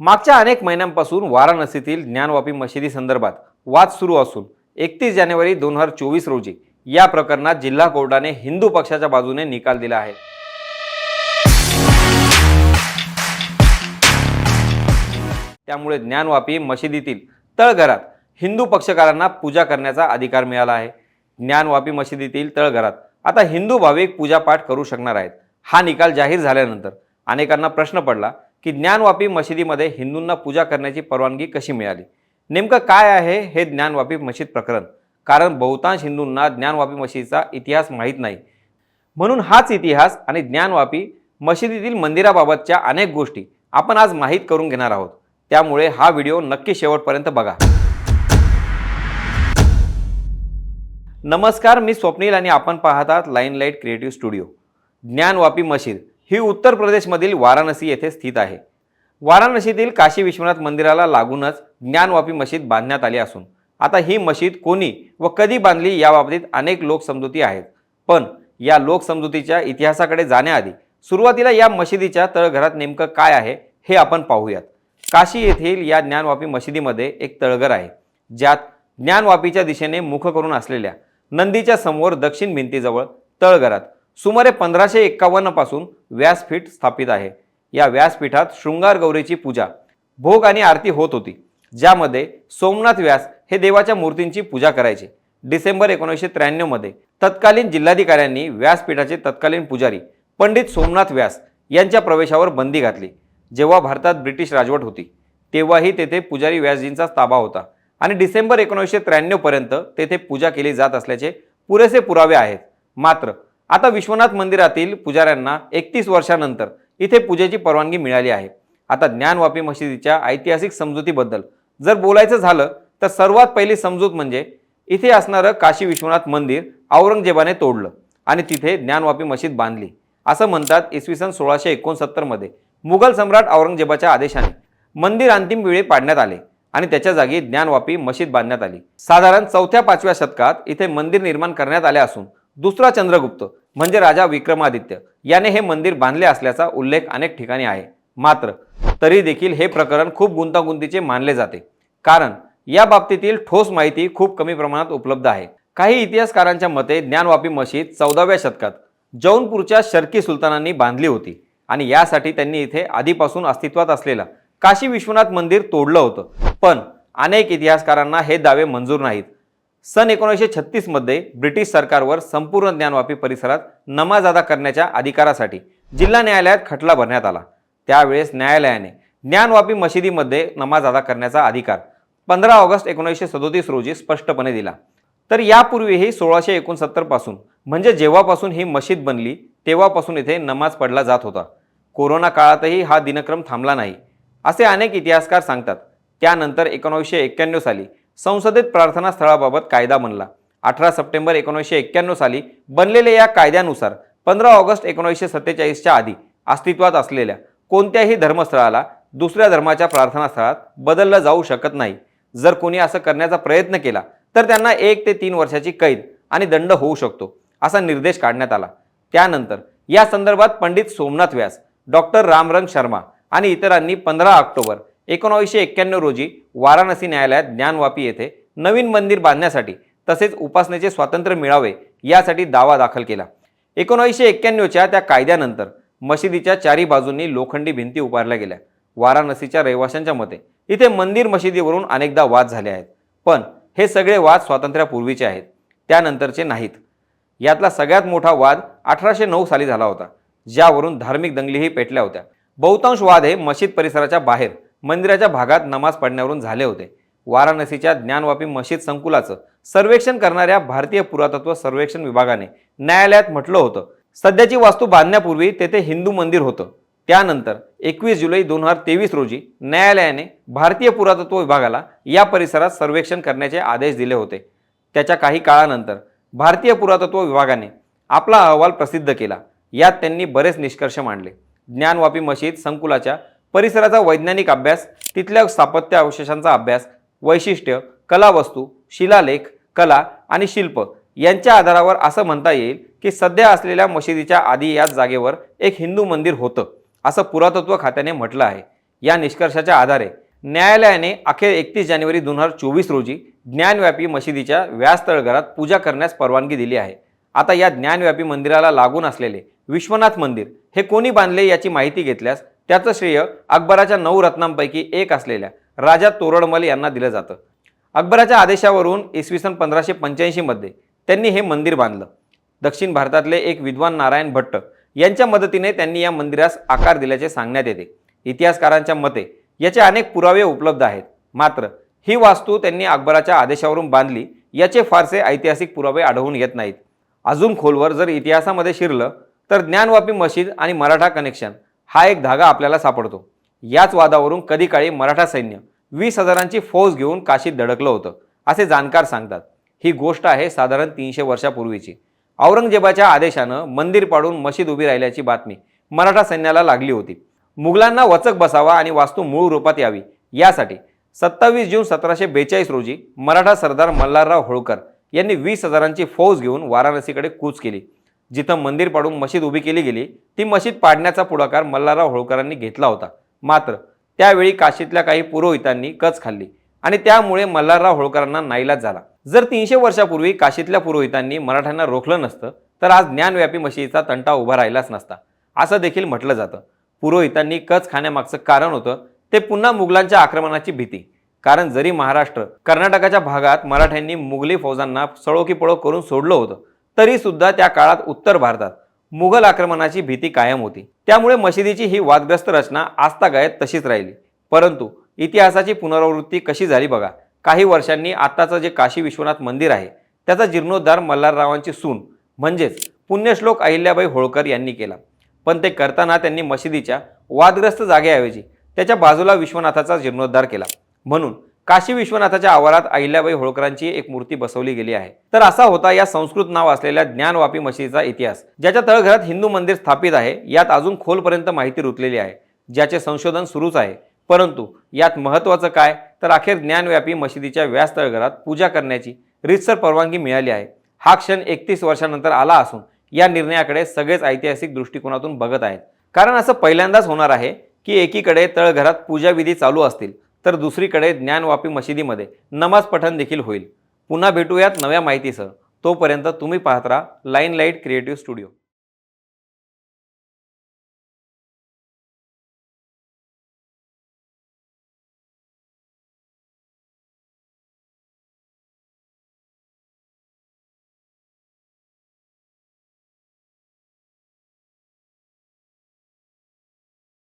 मागच्या अनेक महिन्यांपासून वाराणसीतील ज्ञानवापी मशिदी संदर्भात वाद सुरू असून एकतीस जानेवारी दोन हजार चोवीस रोजी या प्रकरणात जिल्हा कोर्टाने हिंदू पक्षाच्या बाजूने निकाल दिला आहे. त्यामुळे ज्ञानवापी मशिदीतील तळघरात हिंदू पक्षकारांना पूजा करण्याचा अधिकार मिळाला आहे. ज्ञानवापी मशिदीतील तळघरात आता हिंदू भाविक पूजापाठ करू शकणार आहेत. हा निकाल जाहीर झाल्यानंतर अनेकांना प्रश्न पडला की ज्ञानवापी मशिदीमध्ये हिंदूंना पूजा करण्याची परवानगी कशी मिळाली? नेमकं काय आहे हे ज्ञानवापी मशीद प्रकरण? कारण बहुतांश हिंदूंना ज्ञानवापी मशिदीचा इतिहास माहीत नाही. म्हणून हाच इतिहास आणि ज्ञानवापी मशिदीतील मंदिराबाबतच्या अनेक गोष्टी आपण आज माहीत करून घेणार आहोत. त्यामुळे हा व्हिडिओ नक्की शेवटपर्यंत बघा. नमस्कार मी स्वप्नील आणि आपण पाहतात line light creative studio. Gyanvapi मशीद. ही उत्तर प्रदेशमधील वाराणसी येथे स्थित आहे. वाराणसीतील काशी विश्वनाथ मंदिराला लागूनच ज्ञानवापी मशीद बांधण्यात आली असून आता ही मशीद कोणी व कधी बांधली याबाबतीत अनेक लोकसमजुती आहेत. पण या लोकसमजुतीच्या इतिहासाकडे जाण्याआधी सुरुवातीला या मशिदीच्या तळघरात नेमकं काय आहे हे आपण पाहूयात. काशी येथील या ज्ञानवापी मशिदीमध्ये एक तळघर आहे ज्यात ज्ञानवापीच्या दिशेने मुख करून असलेल्या नंदीच्या समोर दक्षिण भिंतीजवळ तळघरात सुमारे पंधराशे एक्कावन्नपासून व्यासपीठ स्थापित आहे. या व्यासपीठात शृंगार गौरीची पूजा भोग आणि आरती होत होती ज्यामध्ये सोमनाथ व्यास हे देवाच्या मूर्तींची पूजा करायचे. डिसेंबर एकोणीसशे त्र्याण्णवमध्ये तत्कालीन जिल्हाधिकाऱ्यांनी व्यासपीठाचे तत्कालीन पुजारी पंडित सोमनाथ व्यास यांच्या प्रवेशावर बंदी घातली. जेव्हा भारतात ब्रिटिश राजवट होती तेव्हाही तेथे पुजारी व्यासजींचा ताबा होता आणि डिसेंबर एकोणीसशे त्र्याण्णवपर्यंत तेथे पूजा केली जात असल्याचे पुरेसे पुरावे आहेत. मात्र आता विश्वनाथ मंदिरातील पुजाऱ्यांना एकतीस वर्षानंतर इथे पूजेची परवानगी मिळाली आहे. आता ज्ञानवापी मशिदीच्या ऐतिहासिक समजुतीबद्दल जर बोलायचं झालं तर सर्वात पहिली समजूत म्हणजे इथे असणारं काशी विश्वनाथ मंदिर औरंगजेबाने तोडलं आणि तिथे ज्ञानवापी मशीद बांधली. असं म्हणतात इसवी सन सोळाशे एकोणसत्तरमध्ये मुघल सम्राट औरंगजेबाच्या आदेशाने मंदिर अंतिम वेळी पाडण्यात आले आणि त्याच्या जागी ज्ञानवापी मशीद बांधण्यात आली. साधारण चौथ्या पाचव्या शतकात इथे मंदिर निर्माण करण्यात आले असून दुसरा चंद्रगुप्त म्हणजे राजा विक्रमादित्य. याने हे मंदिर बांधले असल्याचा उल्लेख अनेक ठिकाणी आहे. मात्र तरी देखील हे प्रकरण खूप गुंतागुंतीचे मानले जाते. कारण या बाबतीतील ठोस माहिती खूप कमी प्रमाणात उपलब्ध आहे. काही इतिहासकारांच्या मते ज्ञानवापी मशीद चौदाव्या शतकात जौनपूरच्या शर्की सुलतानांनी बांधली होती आणि यासाठी त्यांनी इथे आधीपासून अस्तित्वात असलेलं काशी विश्वनाथ मंदिर तोडलं होतं. पण अनेक इतिहासकारांना हे दावे मंजूर नाहीत. सन एकोणीसशे छत्तीसमध्ये ब्रिटिश सरकारवर संपूर्ण ज्ञानवापी परिसरात नमाज अदा करण्याच्या अधिकारासाठी जिल्हा न्यायालयात खटला भरण्यात आला. त्यावेळेस न्यायालयाने ज्ञानवापी मशिदीमध्ये नमाज अदा करण्याचा अधिकार पंधरा ऑगस्ट एकोणीसशे सदोतीस रोजी स्पष्टपणे दिला. तर यापूर्वीही सोळाशे एकोणसत्तरपासून म्हणजे जेव्हापासून ही मशीद बनली तेव्हापासून इथे नमाज पडला जात होता. कोरोना काळातही हा दिनक्रम थांबला नाही असे अनेक इतिहासकार सांगतात. त्यानंतर एकोणीसशे एक्क्याण्णव साली संसदेत प्रार्थना स्थळाबाबत कायदा बनला. अठरा सप्टेंबर एकोणीसशे एक्क्याण्णव साली बनलेल्या या कायद्यानुसार पंधरा ऑगस्ट एकोणीसशे सत्तेचाळीसच्या आधी अस्तित्वात असलेल्या कोणत्याही धर्मस्थळाला दुसऱ्या धर्माच्या प्रार्थनास्थळात बदललं जाऊ शकत नाही. जर कोणी असं करण्याचा प्रयत्न केला तर त्यांना एक ते तीन वर्षाची कैद आणि दंड होऊ शकतो असा निर्देश काढण्यात आला. त्यानंतर या संदर्भात पंडित सोमनाथ व्यास डॉक्टर रामरंग शर्मा आणि इतरांनी पंधरा ऑक्टोबर एकोणावीसशे एक्क्याण्णव रोजी वाराणसी न्यायालयात ज्ञानवापी येथे नवीन मंदिर बांधण्यासाठी तसेच उपासनेचे स्वातंत्र्य मिळावे यासाठी दावा दाखल केला. एकोणावीसशे एक्क्याण्णवच्या त्या कायद्यानंतर मशिदीच्या चारी बाजूंनी लोखंडी भिंती उभारल्या गेल्या. वाराणसीच्या रहिवाशांच्या मते इथे मंदिर मशिदीवरून अनेकदा वाद झाले आहेत. पण हे सगळे वाद स्वातंत्र्यापूर्वीचे आहेत. त्यानंतरचे नाहीत. यातला सगळ्यात मोठा वाद अठराशे नऊ साली झाला होता ज्यावरून धार्मिक दंगलीही पेटल्या होत्या. बहुतांश वाद हे मशीद परिसराच्या बाहेर मंदिराच्या भागात नमाज पडण्यावरून झाले होते. वाराणसीच्या ज्ञानवापी मशीद संकुलाचं सर्वेक्षण करणाऱ्या भारतीय पुरातत्व सर्वेक्षण विभागाने न्यायालयात म्हटलं होतं. सध्याची वास्तू बांधण्यापूर्वी तेथे हिंदू मंदिर होतं. त्यानंतर एकवीस जुलै दोन हजार तेवीस रोजी न्यायालयाने भारतीय पुरातत्व विभागाला या परिसरात सर्वेक्षण करण्याचे आदेश दिले होते. त्याच्या काही काळानंतर भारतीय पुरातत्व विभागाने आपला अहवाल प्रसिद्ध केला. यात त्यांनी बरेच निष्कर्ष मांडले. ज्ञानवापी मशीद संकुलाच्या परिसराचा वैज्ञानिक अभ्यास तिथल्या स्थापत्य अवशेषांचा अभ्यास वैशिष्ट्य कलावस्तू शिलालेख कला आणि शिल्प यांच्या आधारावर असं म्हणता येईल की सध्या असलेल्या मशिदीच्या आधी याच जागेवर एक हिंदू मंदिर होतं असं पुरातत्व खात्याने म्हटलं आहे. या निष्कर्षाच्या आधारे न्यायालयाने अखेर एकतीस जानेवारी दोन हजार चोवीस रोजी ज्ञानव्यापी मशिदीच्या व्यास तळघरात पूजा करण्यास परवानगी दिली आहे. आता या ज्ञानव्यापी मंदिराला लागून असलेले विश्वनाथ मंदिर हे कोणी बांधले याची माहिती घेतल्यास त्याचं श्रेय अकबराच्या नऊ रत्नांपैकी एक असलेल्या राजा तोरडमल यांना दिलं जातं. अकबराच्या आदेशावरून इसवी सन पंधराशे पंच्याऐंशीमध्ये त्यांनी हे मंदिर बांधलं. दक्षिण भारतातले एक विद्वान नारायण भट्ट यांच्या मदतीने त्यांनी या मंदिरास आकार दिल्याचे सांगण्यात येते. इतिहासकारांच्या मते याचे अनेक पुरावे उपलब्ध आहेत. मात्र ही वास्तू त्यांनी अकबराच्या आदेशावरून बांधली याचे फारसे ऐतिहासिक पुरावे आढळून येत नाहीत. अजून खोलवर जर इतिहासामध्ये शिरलं तर ज्ञानवापी मशीद आणि मराठा कनेक्शन हा एक धागा आपल्याला सापडतो. याच वादावरून कधी काळी मराठा सैन्य वीस हजारांची फौज घेऊन काशीत धडकलं होतं असे जाणकार सांगतात. ही गोष्ट आहे साधारण तीनशे वर्षापूर्वीची. औरंगजेबाच्या आदेशानं मंदिर पाडून मशीद उभी राहिल्याची बातमी मराठा सैन्याला लागली होती. मुघलांना वचक बसावा आणि वास्तू मूळ रूपात यावी यासाठी सत्तावीस जून सतराशे बेचाळीस रोजी मराठा सरदार मल्हारराव होळकर यांनी वीस हजारांची फौज घेऊन वाराणसीकडे कूच केली. जिथं मंदिर पाडून मशीद उभी केली गेली ती मशीद पाडण्याचा पुढाकार मल्हारराव होळकरांनी घेतला होता. मात्र त्यावेळी काशीतल्या काही पुरोहितांनी कच खाल्ली आणि त्यामुळे मल्हारराव होळकरांना नाईलाज झाला. जर तीनशे वर्षापूर्वी काशीतल्या पुरोहितांनी मराठ्यांना रोखलं नसतं तर आज ज्ञानव्यापी मशीदीचा तंटा उभा राहिलाच नसता असं देखील म्हटलं जातं. पुरोहितांनी कच खाण्यामागचं कारण होतं ते पुन्हा मुघलांच्या आक्रमणाची भीती. कारण जरी महाराष्ट्र कर्नाटकाच्या भागात मराठ्यांनी मुघली फौजांना सळो करून सोडलं होतं तरी सुद्धा त्या काळात उत्तर भारतात मुघल आक्रमणाची भीती कायम होती. त्यामुळे मशिदीची ही वादग्रस्त रचना आस्थागायत तशीच राहिली. परंतु इतिहासाची पुनरावृत्ती कशी झाली बघा. काही वर्षांनी आत्ताचं जे काशी विश्वनाथ मंदिर आहे त्याचा जीर्णोद्धार मल्हाररावांची सून म्हणजेच पुण्यश्लोक अहिल्याबाई होळकर यांनी केला. पण ते करताना त्यांनी मशिदीच्या वादग्रस्त जागेऐवजी त्याच्या बाजूला विश्वनाथाचा जीर्णोद्धार केला. म्हणून काशी विश्वनाथाच्या आवारात अहिल्याबाई होळकरांची एक मूर्ती बसवली गेली आहे. तर असा होता या संस्कृत नाव असलेल्या ज्ञानवापी मशिदीचा इतिहास ज्याच्या तळघरात हिंदू मंदिर स्थापित आहे. यात अजून खोलपर्यंत माहिती रुतलेली आहे ज्याचे संशोधन सुरूच आहे. परंतु यात महत्त्वाचं काय? तर अखेर ज्ञानव्यापी मशिदीच्या व्यास तळघरात पूजा करण्याची रीतसर परवानगी मिळाली आहे. हा क्षण एकतीस वर्षानंतर आला असून या निर्णयाकडे सगळेच ऐतिहासिक दृष्टिकोनातून बघत आहेत. कारण असं पहिल्यांदाच होणार आहे की एकीकडे तळघरात पूजाविधी चालू असतील तर दुसरीकडे ज्ञानवापी मशिदीमध्ये नमाज पठण देखील होईल. पुन्हा भेटूयात नव्या माहितीसह. तोपर्यंत तुम्ही पाहत राहा लाईन लाइट क्रिएटिव्ह स्टुडिओ.